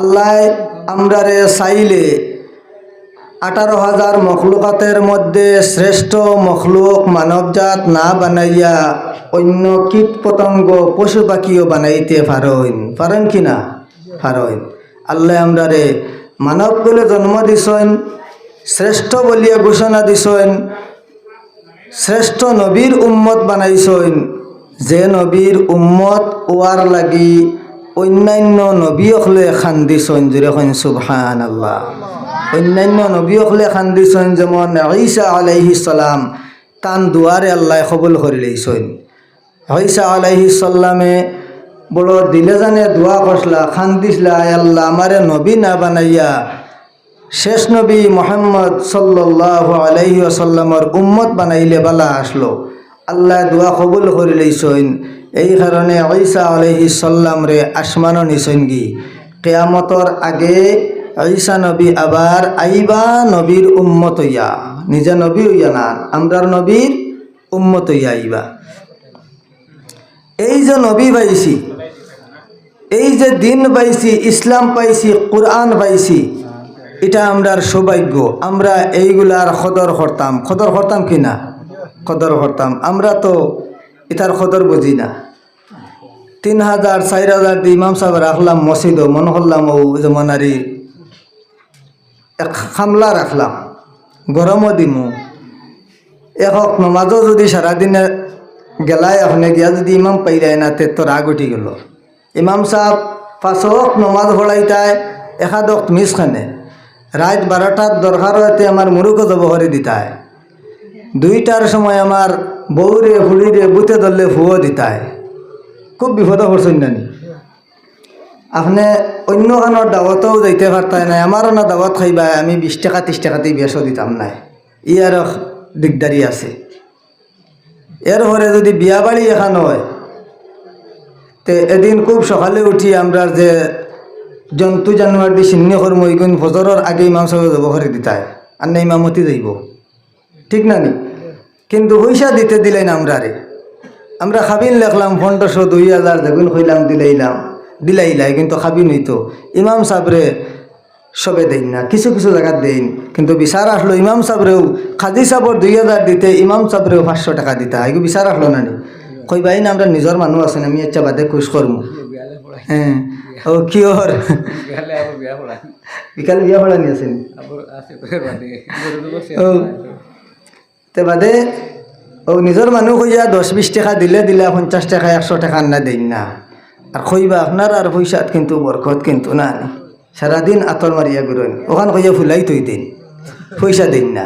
আল্লাহ আমরারে চাইলে আঠারো হাজার মখলুকাতের মধ্যে শ্রেষ্ঠ মখলুক মানবজাত না বানাইয়া অন্য কীট পতঙ্গ পশু পাখিও বানাইতে পারেন। পারেন কি না? পারেন। আল্লাহ আমরারে মানবগুলো জন্ম দিছেন, শ্রেষ্ঠ বলিয়া ঘোষণা দিছেন, শ্রেষ্ঠ নবীর উম্মত বানাইছেন। যে নবীর উম্মত ওয়ার লাগি অন্যান্য নবীসকলে খান্দিছেন যেরকম সুবহান আল্লাহ অন্যান্য নবীসকলে খান্দিছেন যেমন ঈসা আলাইহি সালাম, তান দুয়ারে আল্লাহ কবুল করে লইছেন ঈসা আলাইহি সাল্লামে বড় দিলে জানে দোয়া করসলা খান্দিসলা আল্লাহ আমারে নবী না বানাইয়া, শেষ নবী মোহাম্মদ সাল্লাহ আলাইহি আসাল্লামর উম্মত বানাইলে বালা আসলো। আল্লাহ দোয়া কবুল করে লইছইন এই কারণে আলাইহি সাল্লাম রে আসমানো নিছইন গি কেয়ামতর আগে ঈসা নবী আবার আইবা নবীর উম্মত হইয়া, নিজে নবী হইয়া না, আমরার নবীর উম্মত ইয়া আইবা। এই যে নবী পাইছি, এই যে দিন পাইছি, ইসলাম পাইছি, কোরআন পাইছি, এটা আমরার সৌভাগ্য। আমরা এইগুলার খদর করতাম। খদর করতাম কি না? খদর করতাম। আমরা তো এটার খদর বুঝি না। তিন হাজার, চার হাজার দিয়ে ইমাম সাহেব রাখলাম মসজিদ মনে করলাম ও যেমন আর এক খামলা রাখলাম, গরমও দিমু। একক নমাজও যদি সারাদিনে গেলাই আপনি গিয়া যদি ইমাম পাইলাই না, তে তো রাগ উঠি গেল। ইমাম সাহেব পাঁচক নমাজ পড়াইতায় একাদক মিস খানে। রাত বারোটার দরকার হইতে আমার মুরুকও যাব করে দিতায় দুইটার সময় আমার বউরে ফুড়িরে বুতে ধরলে ফুয়ো দিতায়। খুব বিপদ পড়ছেন নানি আপনি অন্য খানোর দাওয়াতও যাইতে পারতাই নাই, আমারও না দাওয়াত খাইবা আমি বিশ টাকা ত্রিশ টাকাতেই বেশও দিতাম নাই। ই আর দিগদারি আছে। এর পরে যদি বিয়া বাড়ি এখান হয়, তে এদিন খুব সকালে উঠি আমরা যে জন্তু জানোয়ার দি চিহ্নি কর্ম ইগুন আগে ইমাম সাহেব যাব দিতায় আর না ইমামতি যাইব ঠিক না নি? কিন্তু পয়সা দিতে দিলেন আমরা রে আমরা খাবিন লেখলাম পনেরোশো দুই হাজার যেগুন কইলাম দিলাইলাম। দিলাইলাই কিন্তু খাবিন হইতো। ইমাম সাহেবরে সবে দেন না কিছু কিছু জায়গাত দেন। কিন্তু বিচার আসলো ইমাম সাহেবরেও খাদি সাহেবর দুই হাজার দিতে ইমাম সাহেবরেও পাঁচশো টাকা দিতা। এগুলো বিচার আসলো না নি? কই বাইন আমরা নিজের মানুষ আছেন আমি আচ্ছা বাদে খুশ করমু? হ্যাঁ ও কি ওর? বিকাল বিয়া পড়ানি আছেন? ও তে বাদে, ও নিজের মানুষ কইয়া দশ বিশ টাকা দিলে দিলে পঞ্চাশ টাকা, একশো টাকা না দেন না। আর কইবা আপনার আর পয়সাত কিন্তু বরকত কিন্তু না। সারাদিন আতর মারিয়া বেরোন ওখান কইয়া ফুলাই তৈ দিন। পয়সা দিন না।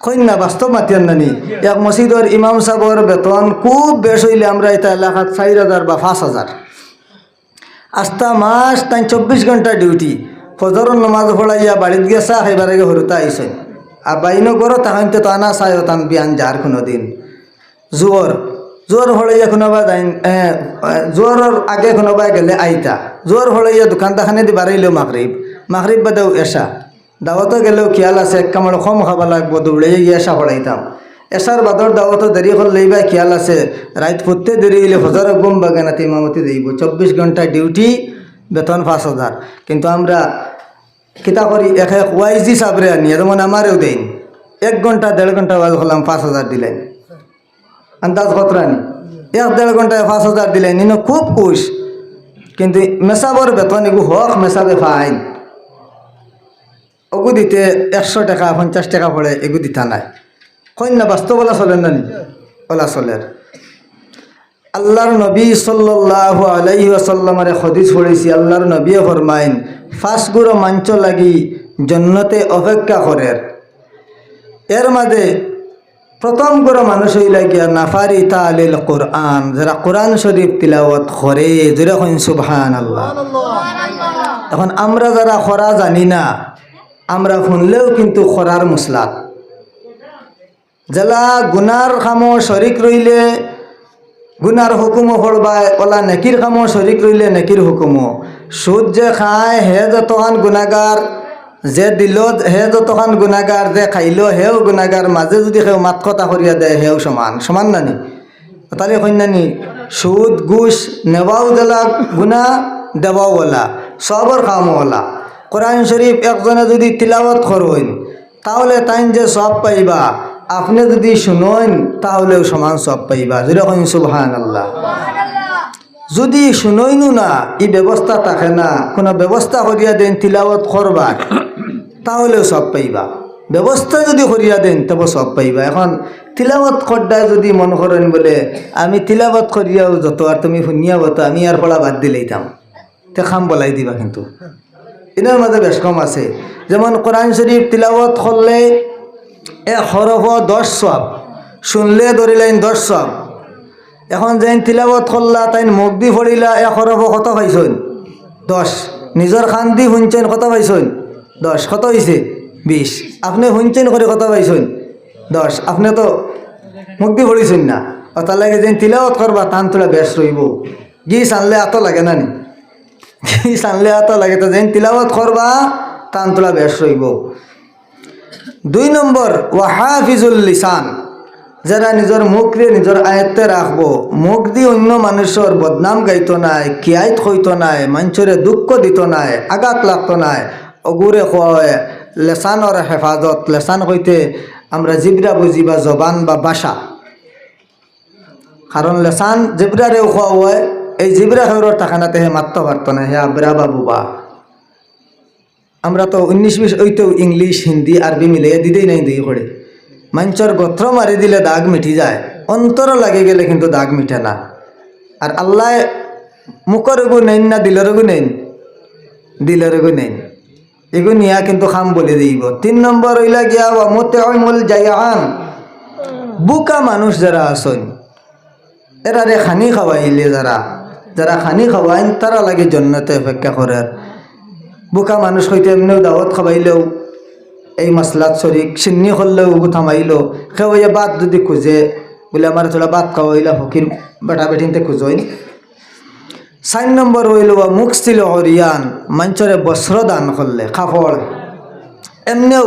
কইন না বাস্তব মাতিয়ান নানি এক মসজিদর ইমাম সাহর বেতন খুব বেশ হইলে আমরা এটা এলাকাত চার হাজার বা পাঁচ হাজার আস্তা মাস তাই চব্বিশ ঘণ্টা ডিউটি। ফজর নমাজ পড়াইয়া বাড়িত চাহ এবারে হরুতা আইসেন আর বাইনো করো তাহান তো আনা চাই তান বিয়ান যার কোনো দিন। জোর জোর হলাইয়া কোনোবা যাই জোরের আগে কোনোবাই গেলে আইতা। জোর হলাইয়া দোকানদাখানে দি বাড়াইলেও মাগরিব। মাগরিব বাদেও এসা দাওয়াতো গেলেও খেয়াল আছে, এক কামড় কম খাবা লাগবো দৌড়ে গিয়ে এসা পড়াইতাম এসার বাদর দাওয়াতো দেরি করলেই বা খেয়াল আছে রাত ফুটতে দেরি হইলে ফজর গুম বাগানাতে ইমামতি দিব। চব্বিশ ঘণ্টা ডিউটি, বেতন পাঁচ হাজার কিন্তু আমরা কিতা এক এক ওয়াইজি সাবরে আনি যেমন আমারও দেন এক ঘণ্টা দেড় ঘণ্টা বাজ হলাম, পাঁচ হাজার দিলেন। আন্দাজ কত আনি এক দেড় ঘন্টায় পাঁচ হাজার দিলেন। ইনো খুব খুশ। কিন্তু মেসাবর বেতন এগু হক মেসাবে ফাইন। ওগু দিতে একশো টাকা, পঞ্চাশ টাকা পড়ে এগু দিতা নাই। কন্যা বাস্তব ওলা চলেন না নি ওলা চলের আল্লাহর নবী সাল্লাহ আলাইহি আসাল্লামারে হদিস পড়েছি আল্লাহর নবীয়ে ফরমাইন ফাঁস গুঁড়ো মাঞ্চ লাগি জন্নতে অপেক্ষা করের। এর মাঝে প্রথম করে মানুষ হইলা গিয়া নাফারি তালিল কোরআন যারা কোরআন শরীফ তিলাওয়াত করে যেরকম সুবহান আল্লাহ এখন আমরা যারা খরা জানি না আমরা শুনলেও কিন্তু খরার মুসলাত। জেলা গুনার খামো শরিক রইলে গুনার হুকুমও পড়বায় ওলা নেকির কামো শরিক রইলে নেকির হুকুমও সুদ যে খায়, হে যতখান গুণাগার যে দিল হে যতখান গুণাগার যে খাইল, হেও গুণাগার মাঝে যদি সেও মাত কথা করিয়া দেয় হেও সমান। সমান নানি তাহলে কন্যানি সুদ ঘুষ নেওয়াও জেলা, গুণা দেওয়াওয়ালা সবর খামওয়ালা কোরআন শরীফ একজনে যদি তিলাবত করুন তাহলে তাইন যে সব পাইবা আপনি যদি শুনেন তাহলেও সমান সব পাইবা। যেরকম সুবহান আল্লাহ যদি শুনইনু না ই ব্যবস্থা থাকে না কোনো ব্যবস্থা করিয়া দেন তিলাবত করবার তাহলেও সব পাইবা। ব্যবস্থা যদি করিয়া দেন তবে সব পাইবা। এখন তিলাবত করডায় যদি মন করেন বলে আমি তিলাবত করিয়াও যত আর তুমি শুনিয়া বতো আমি আর পড়া বাদ দিলেই দিলেইতাম তে খাম বলাই দিবা কিন্তু। এনার মাঝে বেশ কম আছে। যেমন কোরআন শরীফ তিলাবত করলে এ হরফ দশ সব। শুনলে ধরিলেন দশ সব। এখন যেন তিলাবত করলা তাই মুখ দি ফড়িলা এক হরফ কত পাইছন দশ। নিজর খান শুনছেন কত পাইছন দশ। কত হয়েছে বিশ। আপনি শুনছেন করে কত পাইছন দশ। আপনি তো মুখ দি ফড়িছেন না। তার লাগে যেন তিলাবত করবা টান তোলা বেশ রইব গি সানলে এত লাগে না নি? গি সানলে এত লাগে, তো যেন তিলাবত করবা টান তোলা বেশ রইব দুই নম্বর ওয়াহাফিজুল লিসান, যারা নিজের মুখরে নিজের আয়ত্তে রাখব। মুখ দিয়ে অন্য মানুষের বদনাম গাইতো নাই কিয়াইত হইতো নাই, মানুষরে দুঃখ দিত নাই, আঘাত লাগতো নাই। অগুরে কয়, লেসানর হেফাজত, লেসান হইতে আমরা জিবরা বুঝি বা জবান বা বাসা। কারণ লেসান জিবরারেও খোয়া হয় এই জিবরা খেউরের টাকানাতে হে মারতে পারতো না, হে আবরা বা। বুবা আমরা তো উনিশ বিশ ওইতেও ইংলিশ, হিন্দি, আরবি মিলিয়ে দিতেই নাই দিই করে। মানুষের গোত্র মারি দিলে দাগ মিটি যায়। অন্তর লাগে গেলে কিন্তু দাগ মিটে না। আর আল্লাহ মুখর এগু নেন না দিলের এগু নেন। দিলের এগু নেন। এগু নিয়া কিন্তু খাম বলে দিব। তিন নম্বর হইলা গিয়া মতে মূল জায়ান বুকা মানুষ যারা আসন এরা রে খানি খাওয়াইলে যারা যারা খানি খাওয়াইন তারা লাগে জন্নতে অপেক্ষা করার বোকা মানুষ হইতে এমনিও দাওয়াত খাবাইলেও, এই মাসলাত শরিক চিন্নি করলেও থামাইলো কেউ এই বাদ যদি খুঁজে, বলে আমার তোলা বাদ খাওয়াইলা ফকির বেটা বেটিনতে খুঁজই চার নম্বর হইল মুখ ছিল হরিয়ান, মঞ্চরে বস্ত্র দান করলে, কাপড়। এমনিও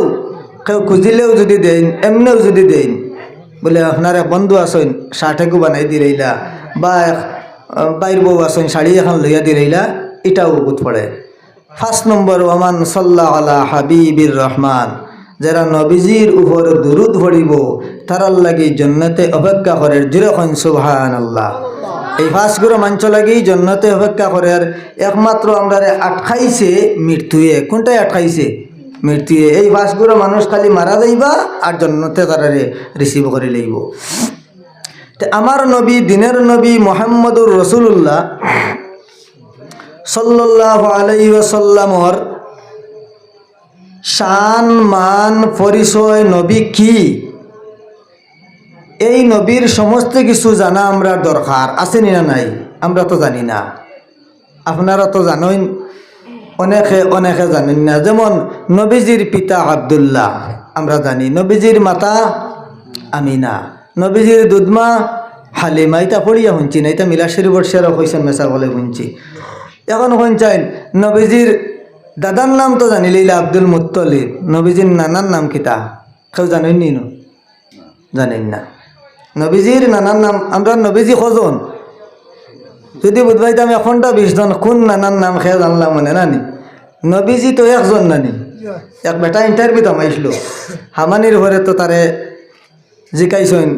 কেউ খুঁজিলেও যদি দেন এমনিও যদি দেন বলে আপনার বন্ধু আসেন শার্ট একু বানাই দিলাইলা বা, বাইর বউ আসেন শাড়ি এখন লইয়া দিলাইলা এটাও বুত পড়ে। ফার্স্ট নম্বর, ওমান সাল্লাহ আলা হাবিবির রহমান। যারা নবীজির উপর দুরুদ ভরিব তারার লাগি জন্নতে অপেক্ষা করে যেরকম সুবহান আল্লাহ এই ফাঁসগুলো মাঞ্চ লাগি জন্নতে অপেক্ষা করে, আর একমাত্র আমরা আটকাইছে মৃত্যুয়ে। কোনটাই আটকাইছে? মৃত্যুয়ে। এই ফাঁসগুলো মানুষ খালি মারা যাইবা আর জন্নতে তারারে রিসিভ করে লইব। আমার নবী, দিনের নবী মোহাম্মদুর রসুল্লাহ সাল্লাহ আলাইসাল্লামর শান, মান, পরিচয়, নবী কি? এই নবীর সমস্ত কিছু জানা আমরা দরকার। আছে না নাই? আমরা তো জানি না। আপনারা তো জানেন, অনেকে অনেকে জানেন না। যেমন নবীজির পিতা আবদুল্লাহ, আমরা জানি। নবীজির মাতা আমিনা। নবীজির দুধমা হালিমা ইটা পড়িয়া শুনছি না। এটা মিলা শরীফর সেরা হয়েছেন মেসা বলে শুনছি। এখন শুনছেন নবীজির দাদার নাম তো জানিলেইলা আব্দুল মুত্তলিব। নবীজির নানার নাম কিতা কেউ জানেন নি জানেন না। নবীজির নানার নাম, আমরা নবীজি কজন? যদি বুধবাইতাম এখনটা বিশজন, কোন নানার নাম খেয়ে জানলাম মনে নানি নবীজি তো একজন নানি এক বেটা ইন্টারভিউ তামাইছিল হামানির ঘরে তো তারে জিকাইছেন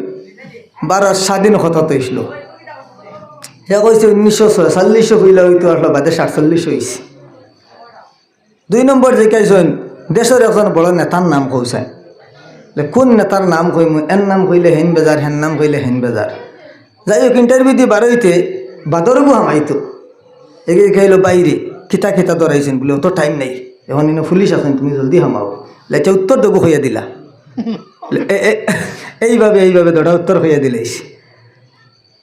বারো স্বাধীন কথা তৈছিল সে কইছে উনিশশো ছয়চল্লিশশো হইলে হইতো আসলো বাদে সাতচল্লিশ হয়েছে দুই নম্বর জিকাইছেন দেশের একজন বড় নেতার নাম কইছেন কোন নেতার নাম কইম এন নাম কইলে হেন বেজার হেন নাম কইলে হেন বেজার যাই হোক ইন্টারভিউ দিয়ে বারোইতে বাদরগু হামাইতো এগিয়ে খাইলো বাইরে খিতা খিতা ধরাইছেন বলে অত টাইম নাই এখন ইনো পুলিশ আছেন তুমি জলদি হামাও লেচে উত্তর দেবো হইয়া দিলা। এইভাবে এইভাবে দৌড়া উত্তর হইয়া দিলেইস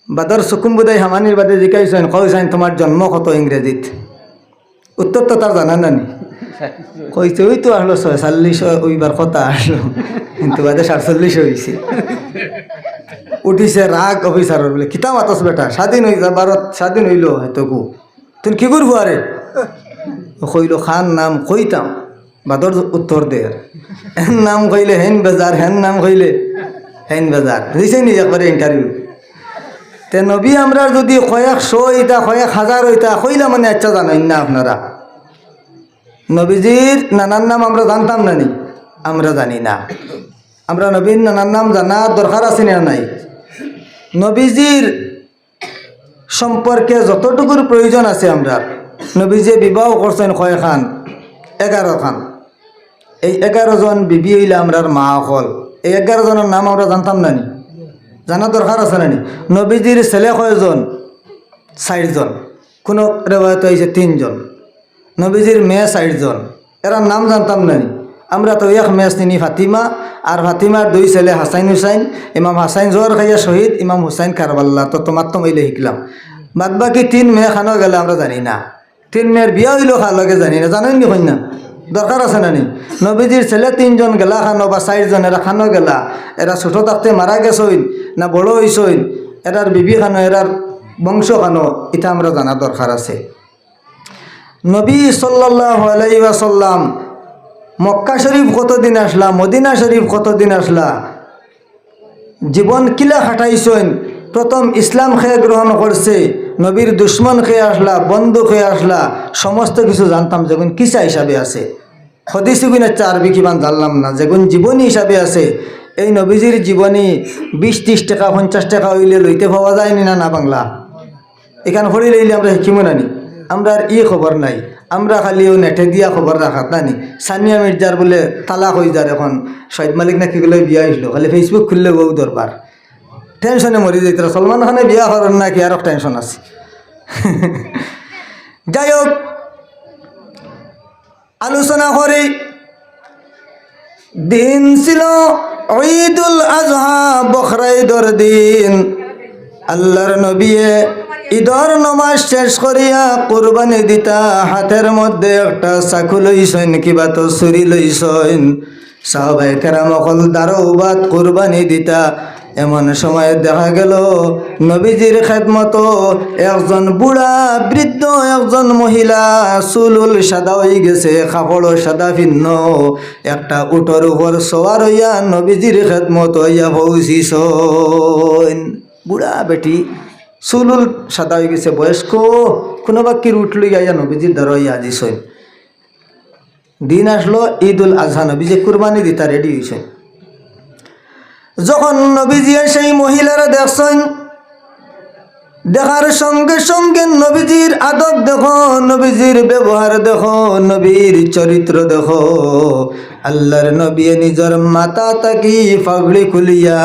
বাদর সুকুম বোধহয় হামানির বাদে জিকাইছেন কইছেন তোমার জন্ম কত ইংরেজিত? উত্তর তো তার জানা নানি। কইছে, ওই তো আসলো ছয়চল্লিশ ওইবার কথা আসলো। কিন্তু বাদে সাতচল্লিশ হয়েছে উঠিছে রাগ অফিসারের বলে কিতা মাতস বেটা, স্বাধীন হই ভারত স্বাধীন হইল হয়তো গু। তুই কি করব আরে? কইল, খান নাম কইতাম, বাদর উত্তর দে হেন নাম কইলে হেন বেজার, হেন নাম কইলে হেন বেজার। দিছে নি একবারে ইন্টারভিউ তে নবী আমরা যদি কয়েকশো হইতা কয়েক হাজার হইতা কইলা মানে আচ্ছা জানেন না আপনারা। নবীজির নানার নাম আমরা জানতাম না নি? আমরা জানি না। আমরা নবীর নানার নাম জানা দরকার আছে না নাই? নবীজির সম্পর্কে যতটুকুর প্রয়োজন আছে আমরা, নবীজি বিবাহ করছেন কয় খান? এগারো খান। এই এগারো জন বিবি হইলে আমরার মা হল এই এগারো জনের নাম আমরা জানতাম না নি? জানা দরকার আছে না নি নবীজির ছেলে কয়জন ষাটজন কোনো রেবায়ত হয়েছে তিনজন। নবীজির মেয়ে ষাটজন এরার নাম জানতাম না নি আমরা তো এক মেয়ে চিনি ফাতিমা, আর ফাতিমার দুই ছেলে হাসাইন হুসাইন ইমাম হাসাইন জোহর খাইয়া শহীদ, ইমাম হুসাইন কারবাল্লা তো তোমার তো মিলে শিখলাম বাদ বাকি তিন মেয়ে খানো গেলে আমরা জানি না। তিন মেয়ের বিয়া হইলেও খালকে জানি না। জানেন নি কন্যা? দরকার আছে না নি নবীজির ছেলে তিনজন গেলা খানো বা চারজন এরা খানো গেলা। এরা ছোট থাকতে মারা গেছইন, না বড় হইছইন এরার বিবি খানো এরার বংশ খানো এটা আমরা জানা দরকার আছে। নবী সাল্লাহ আলাইসাল্লাম মক্কা শরীফ কতদিন আসলা, মদিনা শরীফ কতদিন আসলা? জীবন কিলা খাটাইছেন প্রথম ইসলাম খেয়ে গ্রহণ করছে নবীর দুশ্মন খেয়ে আসলা, বন্ধু খেয়ে আসলা, সমস্ত কিছু জানতাম যখন কিসা হিসাবে আছে। হদিসি গুণ একটা আরবি কিমান জানলাম না। যখন জীবনী হিসাবে আছে, এই নবীজির জীবনী বিশ, ত্রিশ টাকা, পঞ্চাশ টাকা হইলে লইতে পাওয়া যায়নি না না বাংলা? এখান হরি লইলে আমরা শিখিব নানি আমরা আর ই খবর নাই। আমরা খালি ও নেটে দিয়া খবর রাখাত নানি সানিয়া মির্জার বলে তালাক হয়ে যার এখন। শহীদ মালিক নাকি বলে বিয়া হইল খালি ফেসবুক খুললে বউ দরবার। টেনশনে মরি যাইত সলমান খানে বিয়া করেন নাকি আরও টেনশন আছে। যাই হোক আলোচনা করি। দিন ছিল ঈদুল আজহা বখরা ঈদর দিন আল্লাহর নবিয়ে ঈদর নমাজ শেষ করিয়া কোরবানি দিতা। হাতের মধ্যে একটা চাকু লইছেন, কিবা তো চুরি লইছেন। সাহবাই কেরামকল দারোবাদ কোরবানি দিতা। এমন সময় দেখা গেল নবীজির খেদমত। একজন বুড়া, বৃদ্ধ, একজন মহিলা, চুলুল সাদা হয়ে গেছে কাপড় সাদা ভিন্ন। একটা উটোর উপর সওয়ার হইয়া নবীজির খেদমত হইয়া পৌঁছিস বুড়া বেটি, চুলুল সাদা হয়ে গেছে, বয়স্ক কোনোবা কি রুট লই আইয়া নবীজির দ্বারা হইয়া আজিসইন দিন আসলো ঈদ উল আজহা, নবীজি কুরবানি দিতা রেডি হয়েছে যখন নবীজি সেই মহিলারা দেখছেন, দেখার সঙ্গে সঙ্গে নবীজির আদব দেখো, নবীজির ব্যবহার দেখো, নবীর চরিত্র দেখো। আল্লাহর নবী নিজের মাথা তাকি পাগড়ি খুলিয়া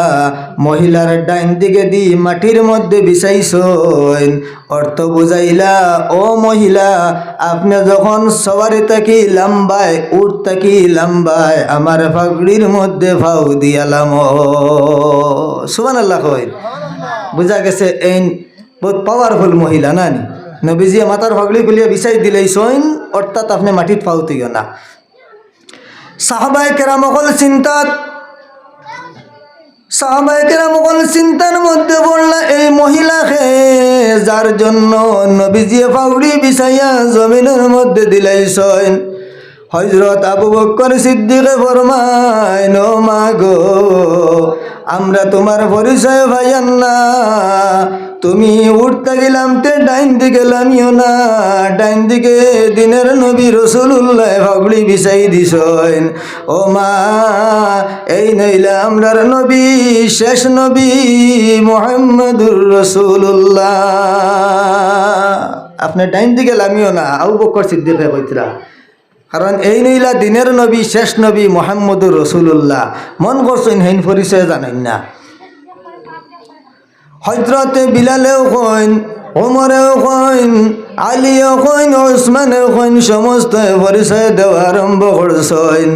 মহিলার ডাইন দিকে দি মাটির মধ্যে বিছাইছেন। অর্থ বুঝাইলা, ও মহিলা, আপনি যখন সবারে তাকি লাম্বায় উঠ তাকি লাম্বায় আমার পাগড়ির মধ্যে ফাউ দিয়ালাম। সুমান আল্লাহ কই বুঝা গেছে এই বহুত পাওয়ারফুল মহিলা, না নি? নবীজিয়ে মাতার ফাগড়ি খুলিয়া বিছাই দিলেই সইন অর্থাৎ আপনি মাটিত পাউতিও না। সাহাবাই কেরাম অকল চিন্তাত সাহাবাই কেরাম অকল চিন্তার মধ্যে পড়লা এই মহিলাকে, যার জন্য নবীজিয়ে ফাগড়ি বিছাইয়া জমিনের মধ্যে দিলাই সইন হজরত আবু বক্কর সিদ্দিকে ফরমায়, নো মা গো, আমরা তোমার পরিচয় ভাইয়ান না। তুমি উঠতে গেলাম, তে ডাইন দিকে লামিও না। ডাইন দিকে দিনের নবী রসুল্লাহ ফাগড়ি বিছাই দিছেন ও মা, এই নইলে আমরার নবী, শেষ নবী মোহাম্মদুর রসুল্লাহ আপনি ডাইন দিকে লামিও না, আবু বক্কর সিদ্দিকে কইতরা কারণ এই নইলা দিনের নবী, শেষ নবী মোহাম্মদুর রসুল্লাহ মন করছেন হেন পরিচয় জানেন না। হজরতে বিলালেও কইন ওমরেও কইন আলিও কইন ওসমানেও কইন সমস্ত পরিচয় দেওয়া আরম্ভ করছেন।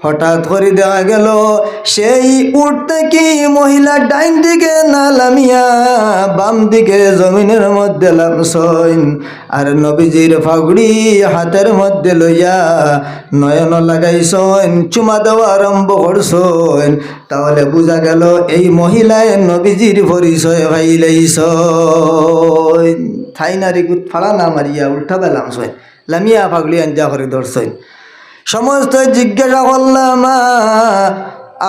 হঠাৎ করে দেখা গেল, সেই উঠতে কি মহিলা ডাইন দিকে না লামিয়া বাম দিকে জমিনের মধ্যে লামসইন? আর নবীজির ফাগুড়ি হাতের মধ্যে লইয়া নয়ন লাগাইছইন চুমা দেওয়া আরম্ভ করছইন তাহলে বোঝা গেল এই মহিলায় নবীজির পরিচয় ভাইলাইছইন থাই নারী ফালা না মারিয়া উল্টা সইন, লামিয়া ফাগুড়ি আঞ্জা করে ধরছইন সমস্ত জিজ্ঞাসা করলাম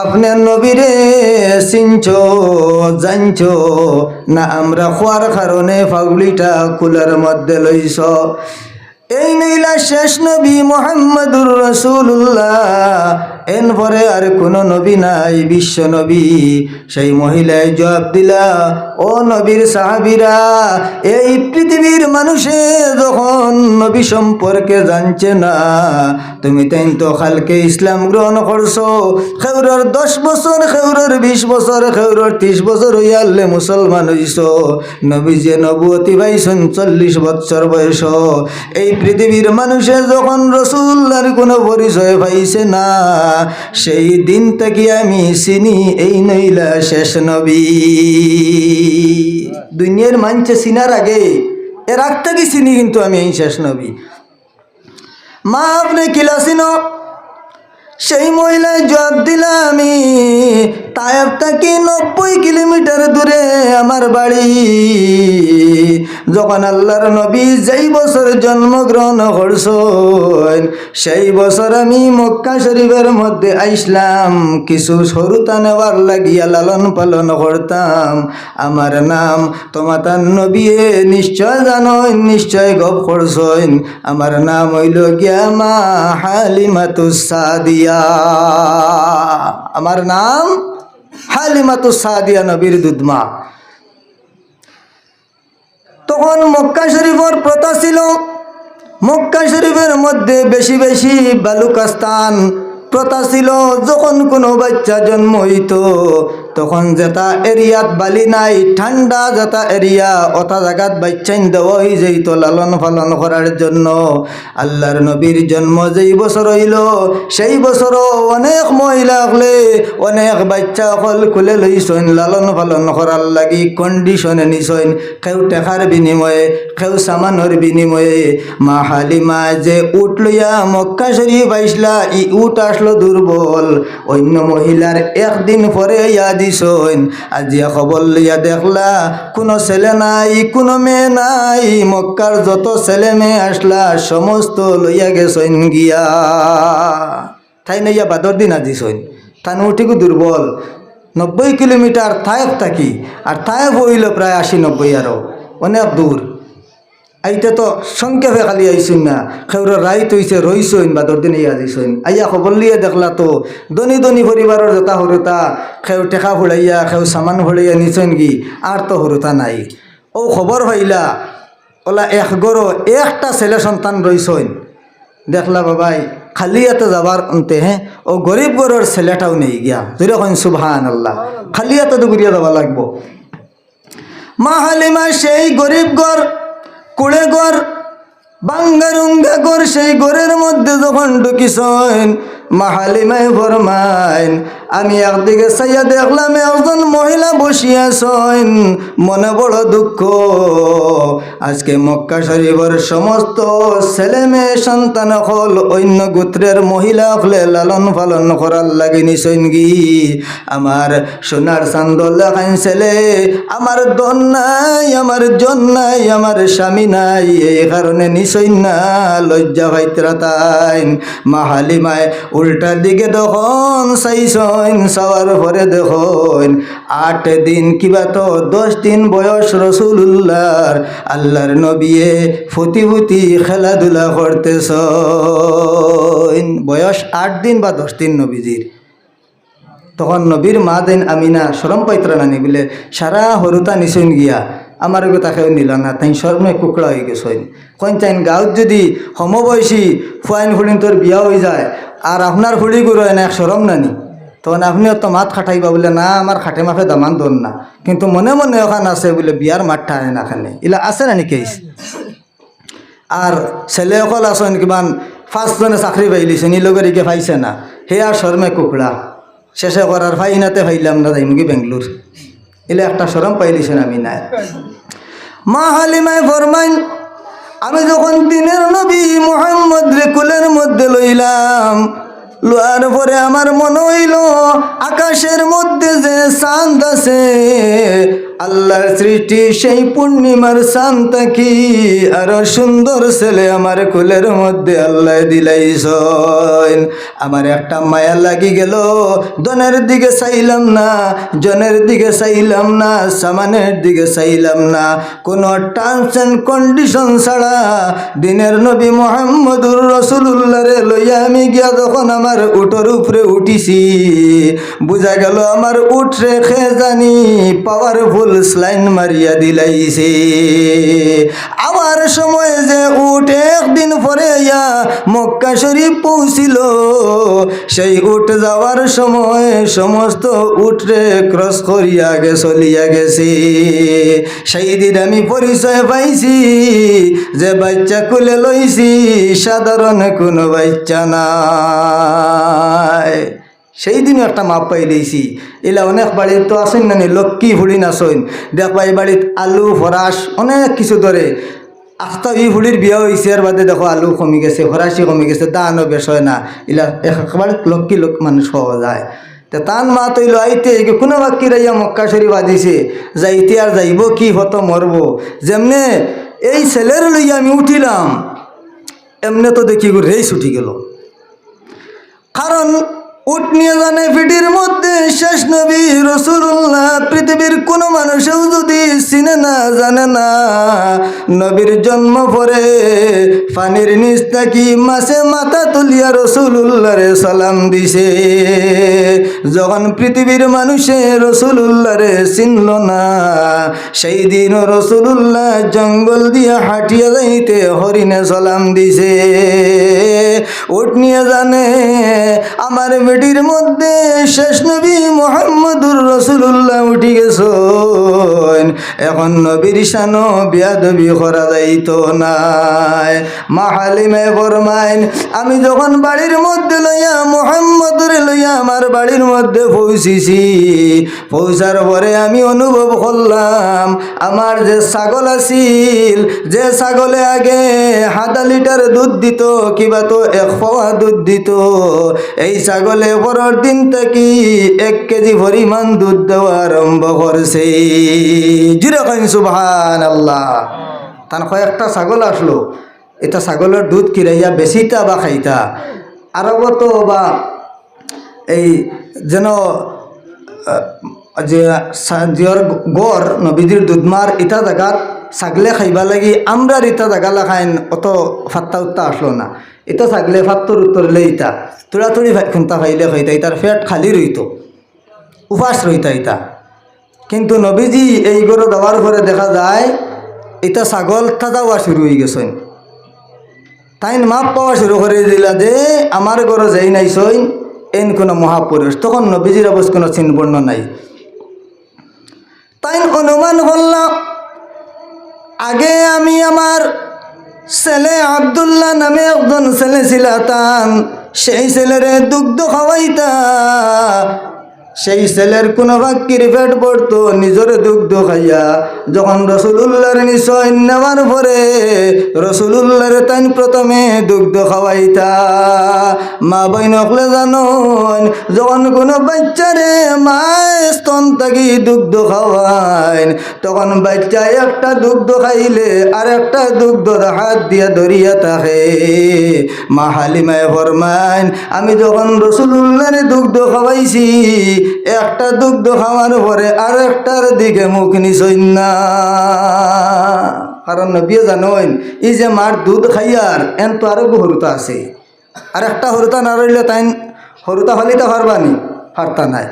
আপনার নবীরে চিনছ, জানছ? না, আমরা খোয়ার কারণে ফাগুলিটা কুলার মধ্যে লইছ। এই নইলা শেষ নবী মোহাম্মদুর রসুল্লাহ এন পরে আর কোন নবী নাই, বিশ্ব নবী। সেই মহিলায় জবাব দিলা, ও নবীর সাহাবিরা, এই পৃথিবীর মানুষে যখন নবী সম্পর্কে জানছে না, তুমি তাই তো খালকে ইসলাম গ্রহণ করছ। খেউরর দশ বছর, খেউরর বিশ বছর, খেউরর ত্রিশ বছর হইয়ালে মুসলমান হইছ। নবী যে নবুয়তি পাইছেন চল্লিশ বছর বয়স। এই পৃথিবীর মানুষে যখন রসুল্লার কোনো পরিচয় পাইছে না সেই দিন থেকে আমি চিনি, এই নইলা শেষ নবী। দুনিয়ার মানছে চিনার আগে, এর আগ থেকে চিনি কিন্তু আমি এই শেষ নবী। মা আপনি কিলাসিন সেই মহিলায় জবাব দিলাম আমি তায়েব থেকে নব্বই কিলোমিটার দূরে আমার বাড়ি? যখন আল্লাহর নবী যেই বছর জন্মগ্রহণ করছেন, সেই বছর আমি মক্কা শরীফের মধ্যে আইসলাম। কিছু সরুতা নেওয়ার লাগিয়া লালন পালন করতাম। আমার নাম তোমাতার নবীয়ে নিশ্চয় জানইন নিশ্চয় গপ করছেন। আমার নাম হইল গিয়া মা হালিমাতু সাদিয়া। আমার নাম হালিমাতু সাদিয়া নবীর দুধমা। তখন মক্কা শরীফর প্রথা ছিল, মক্কা শরীফের মধ্যে বেশি বেশি বালুকাস্তান প্রথা ছিল, যখন কোনো বাচ্চা জন্ম হইত তখন যেটা এরিয়াত বালি নাই ঠান্ডা যেটা এরিয়া, অথা জায়গাত বাচ্চাইন হয়ে যাইত লালন পালন করার জন্য। আল্লাহর নবীর জন্ম যেই বছর হইল, সেই বছরও অনেক মহিলা হলে, অনেক বাচ্চা হল খুলে লইছইন লালন পালন করার লাগি কন্ডিশনে নিছইন কেউ টেকার বিনিময়ে, কেউ সামানোর বিনিময়ে। মা হালিমা যে উট লইয়া মক্কা শরীফ আইসলা, ই উট আসলো দুর্বল। অন্য মহিলার একদিন পরে ইয়া দিছইন আজিয়া খবর লইয়া দেখলা, কোনো ছেলে নাই, কোনো মেয়ে নাই, মক্কার যত ছেলে মেয়ে আসলা, সমস্ত লইয়া গেছইন গিয়া। ঠাই নাইয়া বাদর দিন আজিছইন থানু উঠিকু দুর্বল। নব্বই কিলোমিটার থায়ক থাকি, আর থায়ক হইল প্রায় আশি নব্বই আরও অনেক দূর। আইতে তো সংক্ষেপে খালি আইসুন না। খেউর রাইত হইছে, রইসইন বা দরদিন ইয়া দিছইন আইয়া খবর লিয়ে দেখলা তো দনি দনি পরিবারের যতা হরতা খেউ টেকা ফুড়াইয়া খেউ সামান ফুড়াইয়া নিছইন কি আর তো হরতা নাই। ও খবর হইলা, ওলা এক গরো একটা ছেলে সন্তান রইসইন দেখলা বাবাই, খালি এত যাবার অন্তে হ্যাঁ ও গরিব গরোর ছেলেটাও নেই গিয়া। কইন সুবহান আল্লাহ খালি এত দুগুরিয়া যাবা লাগবো। মা হালিমা সেই গরিব গর কুড়ে গর বাঙ্গারুঙ্গা গর সেই গরের মধ্যে যখন ঢুকিছেন মা হালিমাই ফরমাইন, আমি একদিকে চাইয়া দেখলাম একজন মহিলা বসিয়াছেন, মনে বড় দুঃখ। আজকে মক্কা শরীফের সমস্ত ছেলে মেয়ে সন্তান হল অন্য গোত্রের মহিলা হলে লালন পালন করার লাগে নিছইন গি। আমার সোনার চান্দল দেখান ছেলে, আমার দন নাই, আমার জন নাই, আমার স্বামী নাই, এই কারণে নিছইন না, লজ্জা ভাইতরা তাইন। মা উল্টার দিকে দেখুন চাইছইন চাওয়ার পরে দেখুন, আট দিন কিবা তো দশ দিন বয়স রসুল্লাহর, আল্লাহর নবিয়ে ফুটি খেলাধুলা করতেছ বয়স আট দিন বা দশ দিন নবীজির। তখন নবীর মা দেন আমিনা সরম পাইত্রা নানি বলে, সারা হরুতা নিছইন গিয়া। আমার তাকে নিল না, তাই সরমে কুকড়া হয়ে গেছেন কইন, তাইন গাঁৱত যদি সমবয়সী ফুয়াইন ফুলিন তোর বিয়া হয়ে যায়, আর আপনার ফুলি গুলো এনে এক সরম নানি। তখন আপনি তো মাত খাটাইবা বলে, না আমার খাটে মাফে দামান দন না। কিন্তু মনে মনে ওখান আছে বলে বিয়ার মাঠটা আনে না খানে। ইলা আছে না কেস আর ছেলে অকল আছেন কিমান ফার্স্টজনে চাকরি পাইলিছে নিলগের ইকে পাইছে না। সে আর শর্মে কুকড়া। শেষে করার ফাইনাতে ফাইলাম না যাইমুগি বেঙ্গলোর এলে একটা সরম পাইলিছেন আমি নাই। মা হালিমায় ফরমাইন, আমি যখন দিনের নবী মোহাম্মদ রেকুলের মধ্যে লইলাম লোয়ার পরে আমার মনে হইল, আকাশের মধ্যে যে চাঁদ আছে আল্লাহর সৃষ্টি সেই পূর্ণিমার শান্তাকি আরও সুন্দর ছেলে আমার কুলের মধ্যে আল্লাহ দিলাইছ আমার একটা মায়া লাগি গেল দনের দিকে চাইলাম না, জনের দিকে চাইলাম না, সামানের দিকে চাইলাম না। কোনো টার্মস অ্যান্ড কন্ডিশন ছাড়া দিনের নবী মোহাম্মদুর রসুল্লাহ রে লইয়া আমি গিয়া যখন আমার উটোর উপরে উঠিছি, বুঝা গেল আমার উঠ রেখে জানি পাওয়ারফুল স্লাইন মারিয়া দিলাইছে। আমার সময় যে উঠ একদিন পরে ইয়া মক্কা শরীফ পৌঁছিল। সেই উঠ যাওয়ার সময় সমস্ত উঠরে ক্রস করিয়া গে চলিয়া গেছে। সেই দিন আমি পরিচয় পাইছি যে বাচ্চা কুলে লইছি, সাধারণ কোনো বাচ্চা নাই। সেই দিনও একটা মাপ পাই দিয়েছি। এলা অনেক বাড়ির তো আসেন না লক্ষ্মী ফুড়ি নাচইন দেখবা এই বাড়িত আলু ফরাস অনেক কিছু ধরে আস্তা ই ফুড়ির বিয়া হয়েছে আর বাদে দেখো আলু কমি গেছে ফরাসি কমি গেছে দানও বেশ হয় না। এলা একবারে লক্ষ্মী লোক মানুষ পাওয়া যায়। তে তান মা তৈল আইতে কোনো বাক্যি রাইয়া মক্কা শরীফ আদিছে, যাইতে আর যাইব কি হতো মরব যেমনে এই ছেলের লইয়া আমি উঠিলাম এমনে তো দেখি রেস উঠি গেল। কারণ উট নিয়ে জানে পিঠির মধ্যে শেষ নবী রসুল্লাহ পৃথিবীর কোনো মানুষেও যদি চিনে না, জানে না, নবীর জন্ম পরে পানির নিচ থাকি মাসে মাথা তুলিয়া রসুল্লাহরে সালাম দিছে। যখন পৃথিবীর মানুষে রসুল্লাহরে চিনল না, সেই দিন রসুল্লাহ জঙ্গল দিয়া হাঁটিয়া যাইতে হরিণে সালাম দিছে। উঠ নিয়ে জানে আমার বেটির মধ্যে শেষ নবী মোহাম্মদুর রসুল্লাহ উঠি গেছেন এখন নবীর শানো বিয়াদবি করা যাইতো নাই। মা হালিমে ফরমাইন, আমি যখন বাড়ির মধ্যে লইয়া, মোহাম্মদুর লইয়া আমার বাড়ির মধ্যে পৌঁছিছি, পৌঁছার পরে আমি অনুভব করলাম, আমার যে ছাগল আছিল, যে ছাগলে আগে হাদা লিটার দুধ দিত কিবা তো এক পাওয়া দুধ দিত, এই ছাগলে পরের দিন থেকে এক কেজি পরিমাণ দুধ দেওয়া আরম্ভ করছে। জুড়ে কইন সুবহান আল্লাহ তার কয়েকটা ছাগল আসলো। এটা ছাগলের দুধ কিরাইয়া বেশিটা বা খাইতা। আরবত বা এই যেন যে গড় নবীজির দুধমার ইটা জায়গাত ছাগলে খাইবা লাগি আমরা ইটা জায়গা লাখাইন, অত ফাত্তা উত্তা আসলো না। এটা ছাগলে ফাত্তর উত্তরলে ইটা। তুড়াতুড়ি খুন্তা খাইলে খাইতা ইটার ফেট খালি রইত। উপাস রইতা ইটা। কিন্তু নবীজি এই গরু দেওয়ার পরে দেখা যায় এটা ছাগল তাজাওয়া শুরু হয়ে গেছেন। তাই মাপ পাওয়া শুরু করে দিলা যে, আমার ঘরে যাই নাই সই, এন কোনো মহাপুরুষ। তখন নবীজির অবশ্য কোনো চিনবর্ণ নাই। তাই অনুমান করলাম, আগে আমি আমার ছেলে আবদুল্লাহ নামে একজন ছেলে ছিল তান সেই ছেলেরে দুগ্ধ খাওয়াইতা। সেই ছেলের কোনো বাক্যির পেট পড়তো নিজের দুগ্ধ খাইয়া। যখন রসুলুল্লাহর নিশ্চয় নেওয়ার পরে রসুলুল্লাহর তাই প্রথমে দুগ্ধ খাওয়াইতা। মা বইন হলে জানুন, যখন কোনো বাচ্চারে মায় স্তন থাকি দুগ্ধ খাওয়াইন, তখন বাচ্চা একটা দুগ্ধ খাইলে আর একটা দুগ্ধ হাত দিয়া ধরিয়া থাকে। মা হালিমায় ফরমাইন, আমি যখন রসুলুল্লাহর দুগ্ধ খাওয়াইছি একটা দুগ্ধ খাওয়ার পরে আর একটার দিকে মুখ নিছইন না। কারণ নবিয়ে জানোইন ই যে মার দুধ খাইয়ার, এন তো আরও হরুতা আছে। আর একটা হরুতা না রইলে তাই হরুতা হলিতা পারবানি, পারতা নাই।